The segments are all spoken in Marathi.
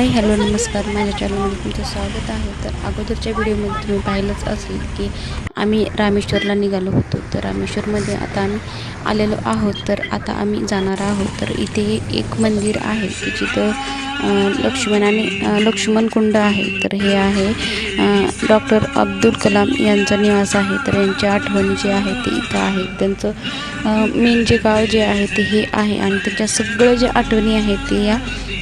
हाय हॅलो नमस्कार. माझ्या चॅनलमध्ये तुमचं स्वागत आहे. तर अगोदरच्या व्हिडिओमध्ये तुम्ही पाहिलंच असेल की आम्ही रामेश्वरला निघालो होतो. तर रामेश्वरमध्ये आता आम्ही आलेलो आहोत. तर आता आम्ही जाणार आहोत. तर इथे एक मंदिर आहे की जिथं लक्ष्मण लक्ष्मणाने लक्ष्मण कुंड आहे. तर हे आहे डॉक्टर अब्दुल कलाम यांचा निवास आहे. तर यांच्या आठवणी जी आहे ते इथं आहे त्यांचं मेन जे गाव जे आहे ते हे आहे. आणि त्यांच्या सगळं जे आठवणी आहेत ते या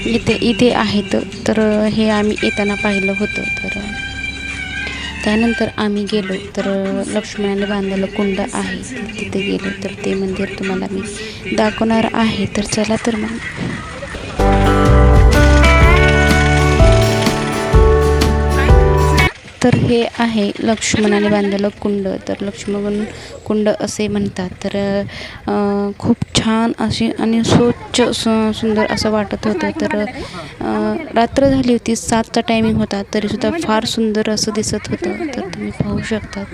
इथे इथे आहेत. तर हे आम्ही येताना पाहिलं होतं. तर त्यानंतर आम्ही गेलो. तर लक्ष्मणाने बांधलेलं कुंड आहे. तिथे गेलो. तर ते मंदिर तुम्हाला मी दाखवणार आहे. तर चला तर मग. तर हे आहे लक्ष्मणाने बांधलेलं कुंड. तर लक्ष्मण कुंड असे म्हणतात. तर खूप छान असे आणि स्वच्छ सु सुंदर असं वाटत होतं. तर रात्र झाली होती. सातचा टायमिंग होता. तरीसुद्धा फार सुंदर असं दिसत होतं. तर तुम्ही पाहू शकता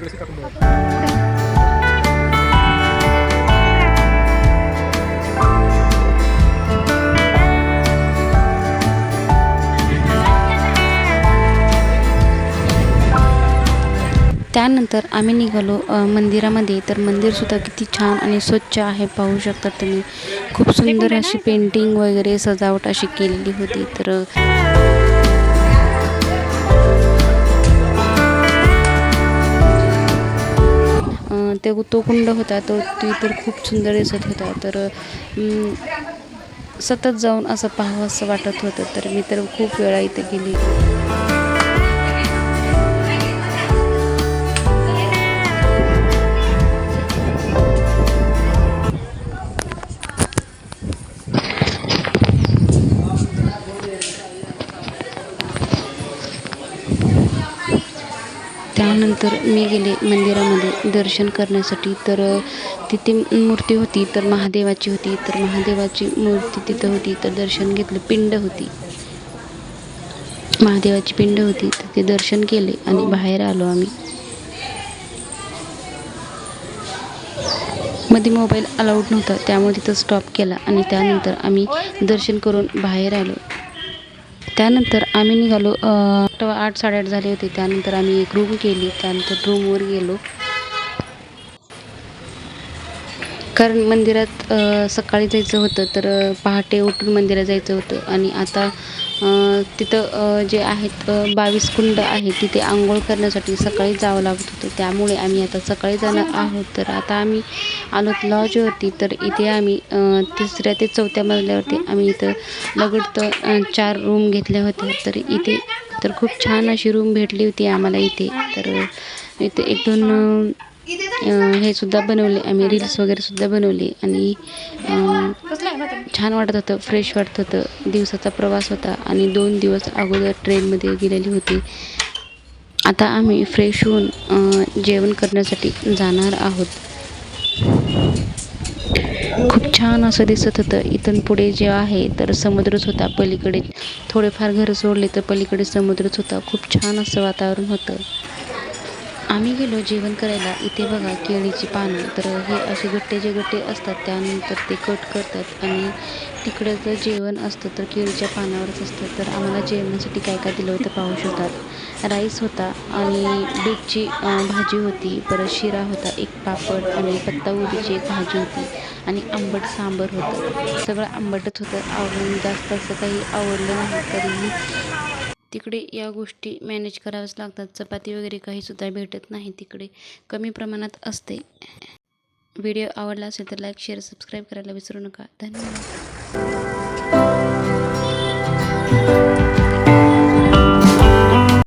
त्यानंतर आम्ही निघालो मंदिरामध्ये. तर मंदिरसुद्धा किती छान आणि स्वच्छ आहे पाहू शकता तुम्ही. खूप सुंदर अशी पेंटिंग वगैरे सजावट अशी केलेली होती. तर ते तो कुंड होता. तो ती तर खूप सुंदर दिसत होता. तर सतत जाऊन असं पाहावं असं वाटत होतं. तर मी तर खूप वेळा इथे गेली. त्यानंतर मी गेले मंदिरामध्ये दर्शन करण्यासाठी. तर तिथे मूर्ती होती तर महादेवाची होती तर महादेवाची मूर्ती तिथं होती तर दर्शन घेतलं पिंड होती. महादेवाची पिंड होती तर ते दर्शन केले आणि बाहेर आलो आम्ही. मध्ये मोबाईल अलाउड नव्हता त्यामुळे तिथं स्टॉप केला आणि त्यानंतर आम्ही दर्शन करून बाहेर आलो. त्यानंतर आम्ही निघालो अ, आठ साडेआठ झाले होते. त्यानंतर आम्ही एक रूम केली. त्यानंतर रूमवर गेलो. कारण मंदिरात सकाळी जायचं होतं तर पहाटे उठून मंदिरात जायचं होतं. आणि आता तिथं जे आहेत बावीस कुंड आहे तिथे आंघोळ करण्यासाठी सकाळी जावं लागत होतं. त्यामुळे आम्ही आता सकाळी जाणार आहोत. तर आता आम्ही आलो लॉजवरती. तर इथे आम्ही तिसऱ्या ते चौथ्या मजल्यावरती आम्ही इथं लगड चार रूम घेतल्या होत्या. तर इथे तर खूप छान अशी रूम भेटली होती आम्हाला इथे. तर इथे एक दोन हे सुद्धा बनवले. आम्ही रील्स वगैरे सुद्धा बनवले. आणि छान वाटत होतं. फ्रेश वाटत होतं. दिवसाचा प्रवास होता. आणि दोन दिवस अगोदर ट्रेनमध्ये गेलेली होती. आता आम्ही फ्रेश होऊन जेवण करण्यासाठी जाणार आहोत. खूप छान असं दिसत होतं. इथून पुढे जे आहे तर समुद्रच होता. पलीकडे थोडेफार घरं सोडले तर पलीकडे समुद्रच होता. खूप छान असं वातावरण होतं. आम्ही गेलो जेवण करायला. इथे बघा केळीची पानं. तर हे असे गट्टे जे गट्टे असतात. त्यानंतर ते कट करतात आणि तिकडं जर जेवण असतं तर केळीच्या पानावरच असतं. तर आम्हाला जेवणासाठी काय काय दिलं होतं पाहू शकतात. राईस होता आणि बीटची भाजी होती. परत शिरा होता एक पापड आणि पत्तागोबीची एक भाजी होती आणि आंबट सांबर होतं. सगळं आंबटच होतं. आवडून जास्त असं काही आवडलं नाही. तरीही तिकडे या गोष्टी मॅनेज कराव्याच लागतात. चपाती वगैरे काहीसुद्धा भेटत नाही तिकडे. कमी प्रमाणात असते. व्हिडिओ आवडला असेल तर लाईक शेअर सबस्क्राईब करायला विसरू नका. धन्यवाद.